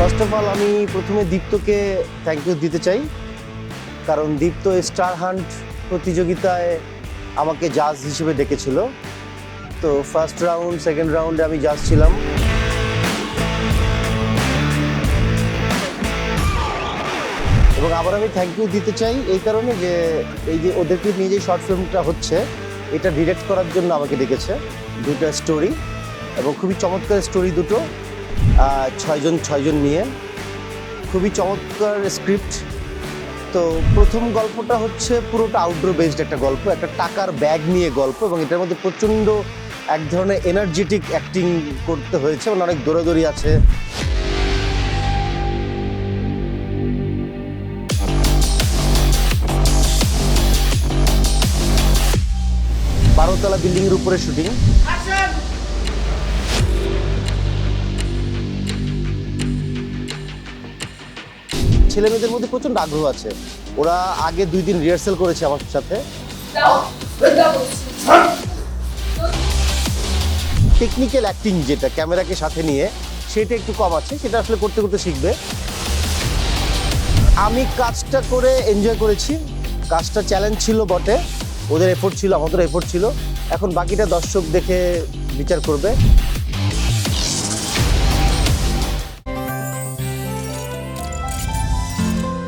First of all আমি প্রথমে দীপ্তকে thank you দিতে চাই। কারণ দীপ্ত স্টার হান্ট প্রতিযোগিতায় আমাকে জাজ হিসেবে ডেকেছিল। তো ফার্স্ট রাউন্ড সেকেন্ড রাউন্ডে আমি জাজ ছিলাম। এবং আবার আমি থ্যাংক ইউ দিতে চাই এই কারণে যে এই যে ওদেরকে নিয়ে যে শর্ট ফিল্মটা হচ্ছে, এটা ডিরেক্ট করার জন্য আমাকে ডেকেছে। দুটো স্টোরি এবং খুবই চমৎকার স্টোরি দুটো। ছয়জন ছয়জন নিয়ে। খুবই চমৎকার স্ক্রিপ্ট তো প্রথম গল্পটা হচ্ছে পুরোটা আউটডোর বেসড একটা গল্প, একটা টাকার ব্যাগ নিয়ে গল্প এবং এটার মধ্যে প্রচণ্ড এক ধরনের এনার্জেটিক অ্যাক্টিং করতে হয়েছে এবং অনেক দৌড়াদৌড়ি আছে। বারোতলা বিল্ডিং এর উপরে শুটিং ছেলে মেয়েদের মধ্যে প্রচণ্ড আগ্রহ আছে। ওরা আগে দুই দিন রিহার্সেল করেছে আমার সাথে। টেকনিক্যাল অ্যাক্টিং যেটা, ক্যামেরাকে সাথে নিয়ে, সেটা একটু কম আছে, সেটা আসলে করতে করতে শিখবে। আমি কাজটা করে এনজয় করেছি। কাজটা চ্যালেঞ্জ ছিল বটে। ওদের এফোর্ট ছিল, আমাদের এফোর্ট ছিল। এখন বাকিটা দর্শক দেখে বিচার করবে।